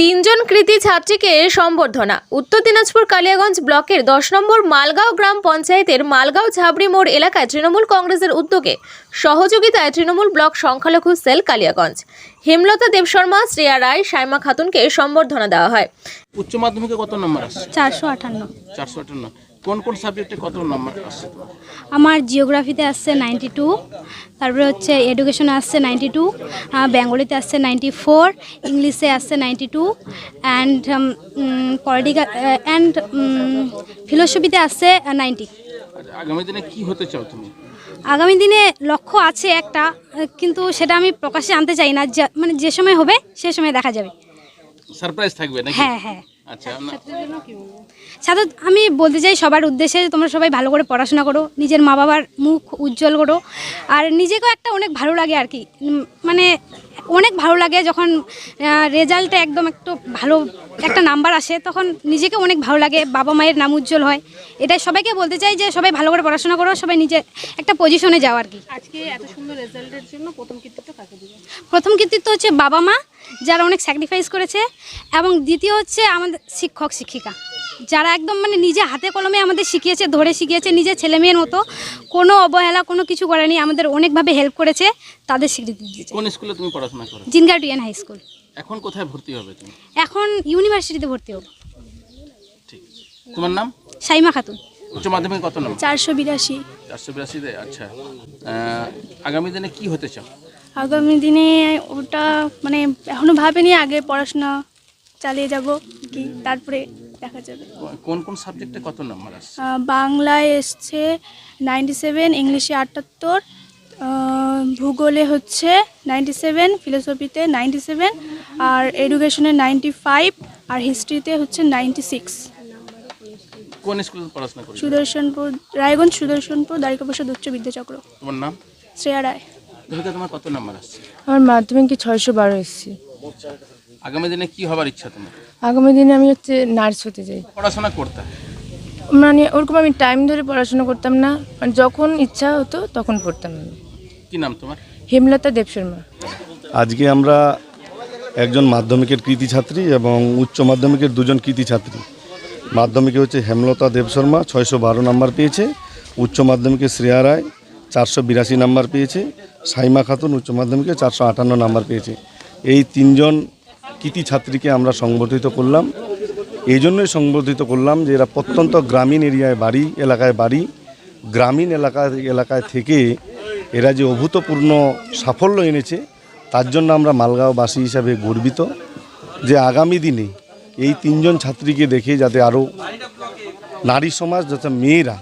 তিনজন কৃতি ছাত্রীকে সম্বর্ধনা। উত্তর দিনাজপুর কালিয়াগঞ্জ ব্লকের দশ নম্বর মালগাঁও গ্রাম পঞ্চায়েতের মালগাঁও ঝাবড়ি মোড় এলাকায় তৃণমূল কংগ্রেসের উদ্যোগে সহযোগিতায় তৃণমূল ব্লক সংখ্যালঘু সেল কালিয়াগঞ্জ। হেমলতা দেবশর্মা শ্রেয়া রায় সাইমা খাতুনকে সম্বর্ধনা দেওয়া হয়। উচ্চ মাধ্যমিকে কত নম্বর আসছে? চারশো আটান্ন। চারশো আটান্ন। কোন কোন সাবজেক্টে কত নম্বর আসছে আমার জিওগ্রাফিতে আসছে নাইনটি টু তারপরে হচ্ছে এডুকেশনে আসছে নাইনটি টু বেঙ্গলিতে আসছে নাইনটি ফোর ইংলিশে আসছে ninety two and political and ফিলোসফিতে আসছে নাইনটি আগামী দিনে কি হতে চাও তুমি? আগামী দিনে লক্ষ্য আছে একটা কিন্তু সেটা আমি প্রকাশ্যে আনতে চাই না মানে যে সময় হবে সে সময় দেখা যাবে। সারপ্রাইজ থাকবে হ্যাঁ হ্যাঁ। আচ্ছা সাথে আমি বলতে চাই সবার উদ্দেশ্যে তোমরা সবাই ভালো করে পড়াশোনা করো নিজের মা বাবার মুখ উজ্জ্বল করো আর নিজেকেও একটা অনেক ভালো লাগে আর কি। মানে অনেক ভালো লাগে যখন রেজাল্টে একদম একটু ভালো একটা নাম্বার আসে তখন নিজেকে অনেক ভালো লাগে বাবা মায়ের নাম উজ্জ্বল হয়। এটাই সবাইকে বলতে চাই যে সবাই ভালো করে পড়াশোনা করো সবাই নিজে একটা পজিশনে যাও আর কি। আজকে এত সুন্দর রেজাল্টের জন্য প্রথম কৃতিত্ব কাকে প্রথম কৃতিত্ব হচ্ছে বাবা মা যারা অনেক স্যাক্রিফাইস করেছে এবং দ্বিতীয় হচ্ছে আমাদের শিক্ষক শিক্ষিকা। যারা একদম মানে নিজে হাতে কলমে আমাদের শিখিয়েছে ধরে শিখিয়েছে নিজের ছেলে মেয়ের মতো কোনো অবহেলা কোনো কিছু করেনি আমাদের অনেকভাবে হেল্প করেছে তাদের স্বীকৃতি দিয়েছে। কোন স্কুলে তুমি পড়াশোনা করো জিনগার্ডিয়ান হাই স্কুল। এখন কোথায় ভর্তি হবে তুমি? এখন ইউনিভার্সিটিতে ভর্তি হব। ঠিক তোমার নাম? সাইমা খাতুন। উচ্চ মাধ্যমিকে কত নম্বর? চারশো বিরাশি। চারশো বিরাশিতে আচ্ছা। আগামী দিনে কি হতে চাও? আগামী দিনে ওটা মানে এখনও ভাবিনি আগে পড়াশোনা চালিয়ে যাব কি তারপরে দেখা যাবে। কোন কোন সাবজেক্টে কত নম্বর আসছে বাংলায় এসছে নাইনটি সেভেন ইংলিশে আটাত্তর ভূগোলে হচ্ছে নাইনটি সেভেন ফিলোসফিতে নাইনটি সেভেন আর এডুকেশনে নাইনটি ফাইভ আর হিস্ট্রিতে হচ্ছে নাইনটি সিক্স। কোন স্কুলে পড়াশোনা সুদর্শনপুর রায়গঞ্জ সুদর্শনপুর দ্বারিকা প্রসাদ উচ্চ বিদ্যাচক্র। তোমার নাম? শ্রেয়া রায়। ধরিকা তোমার কত নম্বর আসছে? আমার মাধ্যমিকে ছয়শো বারো এসেছি। আগামী দিনে কি হবার ইচ্ছা তোমার? আগামী দিনে আমি হচ্ছে নার্স হতে চাই। পড়াশোনা করতে? মানে ওরকম আমি টাইম ধরে পড়াশোনা করতাম না। মানে যখন ইচ্ছা হতো তখন পড়তাম আমি। কি নাম তোমার? হেমলতা দেবশর্মা আজকে আমরা একজন মাধ্যমিকের কৃতি ছাত্রী এবং উচ্চ মাধ্যমিকের দুজন কৃতি ছাত্রী। মাধ্যমিকে হচ্ছে হেমলতা দেবশর্মা ছয়শো বারো নাম্বার পেয়েছে। উচ্চ মাধ্যমিকে শ্রেয়া রায় চারশো বিরাশি নাম্বার পেয়েছে। সাইমা খাতুন, উচ্চ মাধ্যমিকে চারশো আটান্ন নাম্বার পেয়েছে। এই তিনজন কৃতি ছাত্রীকে আমরা সংবর্ধিত করলাম। এই জন্যই সংবর্ধিত করলাম যে এরা প্রত্যন্ত গ্রামীণ এরিয়ায় বাড়ি, এলাকায় বাড়ি, গ্রামীণ এলাকা, এলাকায় থেকে এরা যে অভূতপূর্ণ সাফল্য এনেছে, তার জন্য আমরা মালগাঁওবাসী হিসাবে গর্বিত যে আগামী দিনে এই তিনজন ছাত্রীকে দেখে যাতে আরও নারী সমাজ যাতে মেয়েরা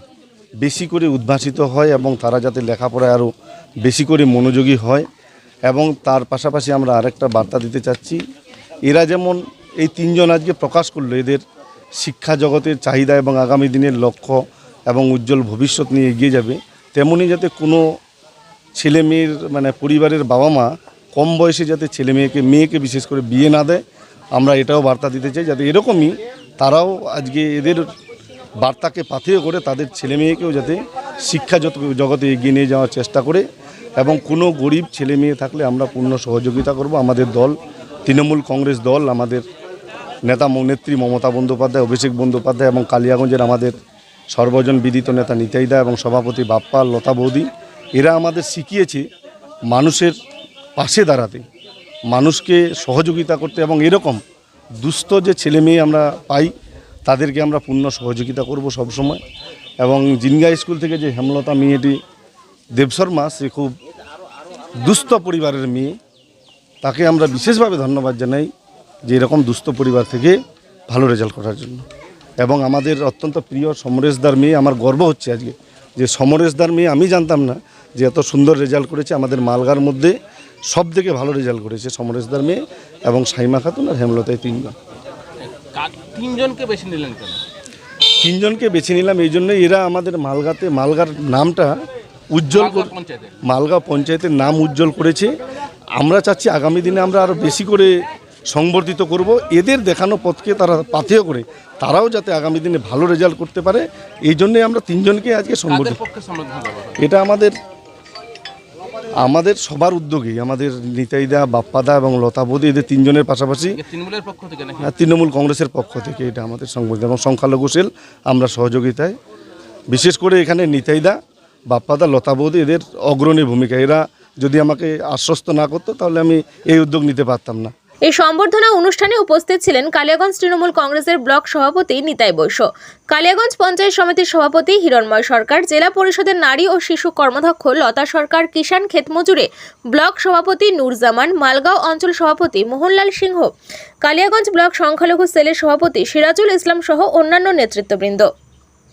বেশি করে উদ্ভাসিত হয় এবং তারা যাতে লেখাপড়ায় আরও বেশি করে মনোযোগী হয় এবং তার পাশাপাশি আমরা আরেকটা বার্তা দিতে চাচ্ছি। এরা যেমন এই তিনজন আজকে প্রকাশ করল, এদের শিক্ষা জগতের চাহিদা এবং আগামী দিনের লক্ষ্য এবং উজ্জ্বল ভবিষ্যৎ নিয়ে এগিয়ে যাবে, তেমনি যাতে কোনো ছেলে মেয়ের মানে পরিবারের বাবা মা কম বয়সে যাতে ছেলে মেয়েকে মেয়েকে বিশেষ করে বিয়ে না দেয়, আমরা এটাও বার্তা দিতে চাই। যাতে এরকমই তারাও আজকে এদের বার্তাকে পাথেয় করে তাদের ছেলে মেয়েকেও যাতে শিক্ষা জগতে এগিয়ে নিয়ে যাওয়ার চেষ্টা করে এবং কোনো গরিব ছেলে মেয়ে থাকলে আমরা পূর্ণ সহযোগিতা করব। আমাদের দল, তৃণমূল কংগ্রেস দল, আমাদের নেতা নেত্রী মমতা বন্দ্যোপাধ্যায়, অভিষেক বন্দ্যোপাধ্যায় এবং কালিয়াগঞ্জের আমাদের সর্বজন বিদিত নেতা নিতাইদা এবং সভাপতি বাপ্পা, লতা বৌদি, এরা আমাদের শিখিয়েছে মানুষের পাশে দাঁড়াতে, মানুষকে সহযোগিতা করতে এবং এরকম দুস্থ যে ছেলে মেয়ে আমরা পাই তাদেরকে আমরা পূর্ণ সহযোগিতা করব সবসময় এবং জিনগা স্কুল থেকে যে হেমলতা মেয়েটি দেবশর্মা সে খুব দুস্থ পরিবারের মেয়ে। তাকে আমরা বিশেষভাবে ধন্যবাদ জানাই যে এরকম দুস্থ পরিবার থেকে ভালো রেজাল্ট করার জন্য। এবং আমাদের অত্যন্ত প্রিয় সমরেশদার মেয়ে, আমার গর্ব হচ্ছে আজকে যে সমরেশদার মেয়ে, আমি জানতাম না যে এত সুন্দর রেজাল্ট করেছে। আমাদের মালগার মধ্যে সব থেকে ভালো রেজাল্ট করেছে সমরেশদার মেয়ে এবং সাইমা খাতুন আর হেমলতায় তিনজন। তিনজনকে বেছে নিলেন কেন? তিনজনকে বেছে নিলাম এই জন্যই এরা আমাদের মালগাতে মালগার নামটা উজ্জ্বল মালগাঁও পঞ্চায়েতের। নাম উজ্জ্বল করেছে। আমরা চাচ্ছি আগামী দিনে আমরা আরও বেশি করে সংবর্ধিত করব। এদের দেখানো পথকে তারা পাথেয় করে তারাও যাতে আগামী দিনে ভালো রেজাল্ট করতে পারে। এই জন্যই আমরা তিনজনকে আজকে সংবর্ধিত এটা আমাদের আমাদের সবার উদ্যোগেই আমাদের নিতাইদা বাপ্পাদা এবং লতা লতাবতী এদের তিনজনের পাশাপাশি তৃণমূলের পক্ষ থেকে হ্যাঁ তৃণমূল কংগ্রেসের পক্ষ থেকে এটা আমাদের সংবাদ এবং সংখ্যালঘু সেল আমরা সহযোগিতায়। বিশেষ করে এখানে নিতাইদা বাপ্পাদা লতা লতাবতী এদের অগ্রণী ভূমিকা। এরা যদি আমাকে আশ্বস্ত না করতো তাহলে আমি এই উদ্যোগ নিতে পারতাম না। এই সম্বর্ধনা অনুষ্ঠানে উপস্থিত ছিলেন কালিয়াগঞ্জ তৃণমূল কংগ্রেসের ব্লক সভাপতি নিতাই বৈশ্য, কালিয়াগঞ্জ পঞ্চায়েত সমিতির সভাপতি হিরণময় সরকার, জেলা পরিষদের নারী ও শিশু কর্মাধ্যক্ষ লতা সরকার, কিষাণ ক্ষেতমজুরে ব্লক সভাপতি নূরজামান, মালগাঁও অঞ্চল সভাপতি মোহনলাল সিংহ, কালিয়াগঞ্জ ব্লক সংখ্যালঘু সেলের সভাপতি সিরাজুল ইসলাম সহ অন্যান্য নেতৃত্ববৃন্দ।